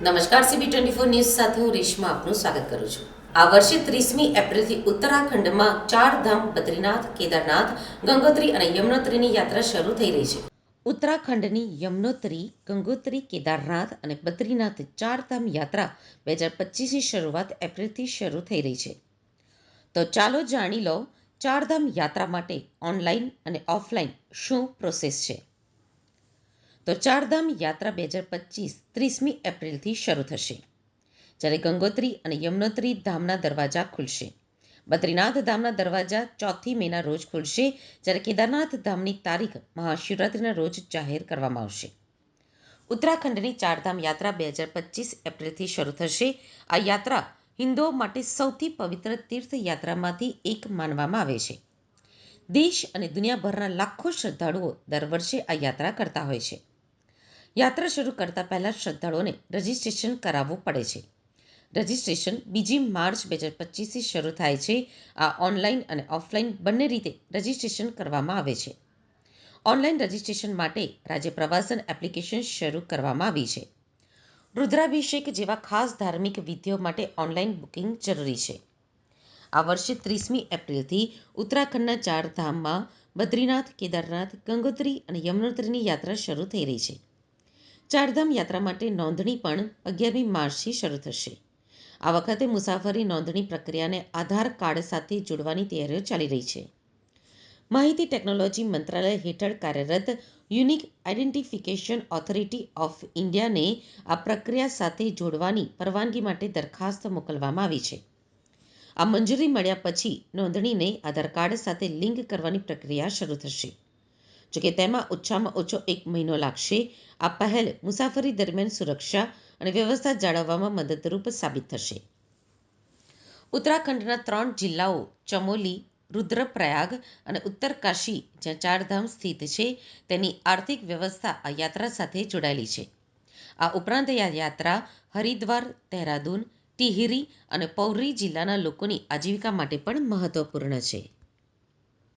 નમસ્કાર CB twenty four news સાથે હું રેશમા આપનું સ્વાગત કરું છું. આ વર્ષે ત્રીસમી એપ્રિલથી ઉત્તરાખંડમાં ચાર ધામ બદ્રીનાથ, કેદારનાથ, ગંગોત્રી અને યમનોત્રીની યાત્રા શરૂ થઈ રહી છે. ઉત્તરાખંડની યમનોત્રી, ગંગોત્રી, કેદારનાથ અને બદ્રીનાથ ચાર ધામ યાત્રા બે હજાર પચીસની શરૂઆત એપ્રિલથી શરૂ થઈ રહી છે. તો ચાલો જાણી લો ચારધામ યાત્રા માટે ઓનલાઈન અને ઓફલાઈન શું પ્રોસેસ છે. તો ચારધામ યાત્રા બે હજાર પચીસ ત્રીસમી એપ્રિલથી શરૂ થશે. જ્યારે ગંગોત્રી અને યમનોત્રી ધામના દરવાજા ખુલશે. બદ્રીનાથ ધામના દરવાજા ચોથી મેના રોજ ખુલશે, જ્યારે કેદારનાથ ધામની તારીખ મહાશિવરાત્રિના રોજ જાહેર કરવામાં આવશે. ઉત્તરાખંડની ચારધામ યાત્રા બે હજાર પચીસ એપ્રિલથી શરૂ થશે. આ યાત્રા હિન્દુઓ માટે સૌથી પવિત્ર તીર્થયાત્રામાંથી એક માનવામાં આવે છે. દેશ અને દુનિયાભરના લાખો શ્રદ્ધાળુઓ દર વર્ષે આ યાત્રા કરતા હોય છે. યાત્રા શરૂ કરતા પહેલાં શ્રદ્ધાળુઓને રજિસ્ટ્રેશન કરાવવું પડે છે. રજિસ્ટ્રેશન બીજી માર્ચ બે હજાર પચીસથી શરૂ થાય છે. આ ઓનલાઈન અને ઓફલાઈન બંને રીતે રજિસ્ટ્રેશન કરવામાં આવે છે. ઓનલાઈન રજિસ્ટ્રેશન માટે રાજ્ય પ્રવાસન એપ્લિકેશન શરૂ કરવામાં આવી છે. રુદ્રાભિષેક જેવા ખાસ ધાર્મિક વિધિઓ માટે ઓનલાઈન બુકિંગ જરૂરી છે. આ વર્ષે ત્રીસમી એપ્રિલથી ઉત્તરાખંડના ચાર ધામમાં બદ્રીનાથ, કેદારનાથ, ગંગોત્રી અને યમનોત્રીની યાત્રા શરૂ થઈ રહી છે. ચારધામ યાત્રા માટે નોંધણી પણ અગિયારમી માર્ચથી શરૂ થશે. આ વખતે મુસાફરી નોંધણી પ્રક્રિયાને આધાર કાર્ડ સાથે જોડવાની તૈયારીઓ ચાલી રહી છે. માહિતી ટેકનોલોજી મંત્રાલય હેઠળ કાર્યરત યુનિક આઇડેન્ટિફિકેશન ઓથોરિટી ઓફ ઇન્ડિયાને આ પ્રક્રિયા સાથે જોડવાની પરવાનગી માટે દરખાસ્ત મોકલવામાં આવી છે. આ મંજૂરી મળ્યા પછી નોંધણીને આધાર કાર્ડ સાથે લિંક કરવાની પ્રક્રિયા શરૂ થશે. જોકે તેમાં ઓછામાં ઓછો એક મહિનો લાગશે. આ પહેલ મુસાફરી દરમિયાન સુરક્ષા અને વ્યવસ્થા જાળવવામાં મદદરૂપ સાબિત થશે. ઉત્તરાખંડના ત્રણ જિલ્લાઓ ચમોલી, રુદ્રપ્રયાગ અને ઉત્તરકાશી જ્યાં ચારધામ સ્થિત છે, તેની આર્થિક વ્યવસ્થા આ યાત્રા સાથે જોડાયેલી છે. આ ઉપરાંત આ યાત્રા હરિદ્વાર, દહેરાદૂન, ટિહરી અને પૌરી જિલ્લાના લોકોની આજીવિકા માટે પણ મહત્વપૂર્ણ છે.